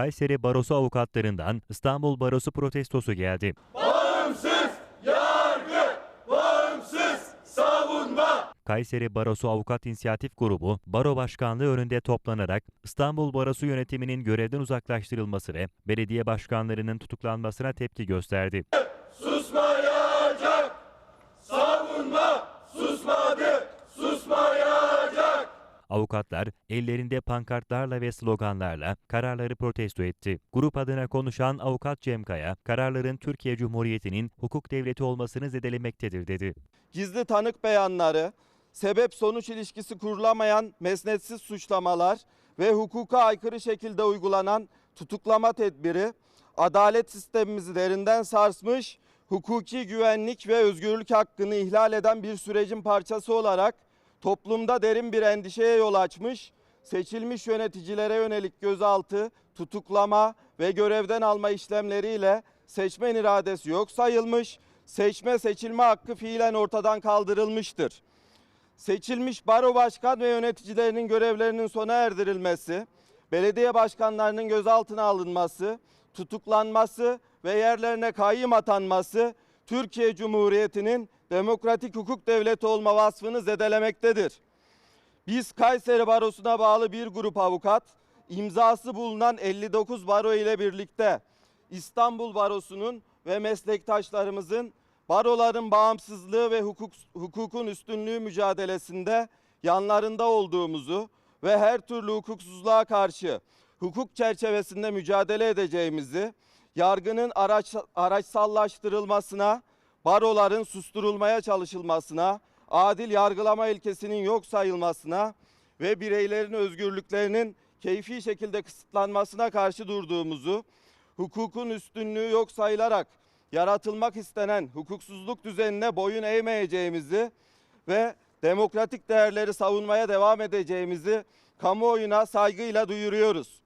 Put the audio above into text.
Kayseri Barosu avukatlarından İstanbul Barosu protestosu geldi. Bağımsız yargı, bağımsız savunma. Kayseri Barosu Avukat İnisiyatif Grubu, Baro Başkanlığı önünde toplanarak İstanbul Barosu yönetiminin görevden uzaklaştırılması ve belediye başkanlarının tutuklanmasına tepki gösterdi. Avukatlar ellerinde pankartlarla ve sloganlarla kararları protesto etti. Grup adına konuşan avukat Cem Kaya, kararların Türkiye Cumhuriyeti'nin hukuk devleti olmasını zedelemektedir dedi. gizli tanık beyanları, sebep sonuç ilişkisi kurulamayan mesnetsiz suçlamalar ve hukuka aykırı şekilde uygulanan tutuklama tedbiri adalet sistemimizi derinden sarsmış, hukuki güvenlik ve özgürlük hakkını ihlal eden bir sürecin parçası olarak toplumda derin bir endişeye yol açmış, seçilmiş yöneticilere yönelik gözaltı, tutuklama ve görevden alma işlemleriyle seçmen iradesi yok sayılmış, seçme seçilme hakkı fiilen ortadan kaldırılmıştır. Seçilmiş baro başkan ve yöneticilerinin görevlerinin sona erdirilmesi, belediye başkanlarının gözaltına alınması, tutuklanması ve yerlerine kayyım atanması Türkiye Cumhuriyeti'nin demokratik hukuk devleti olma vasfını zedelemektedir. Biz Kayseri Barosu'na bağlı bir grup avukat, imzası bulunan 59 baro ile birlikte İstanbul Barosu'nun ve meslektaşlarımızın baroların bağımsızlığı ve hukuk, hukukun üstünlüğü mücadelesinde yanlarında olduğumuzu ve her türlü hukuksuzluğa karşı hukuk çerçevesinde mücadele edeceğimizi, yargının araç, araçsallaştırılmasına, baroların susturulmaya çalışılmasına, adil yargılama ilkesinin yok sayılmasına ve bireylerin özgürlüklerinin keyfi şekilde kısıtlanmasına karşı durduğumuzu, hukukun üstünlüğü yok sayılarak yaratılmak istenen hukuksuzluk düzenine boyun eğmeyeceğimizi ve demokratik değerleri savunmaya devam edeceğimizi kamuoyuna saygıyla duyuruyoruz.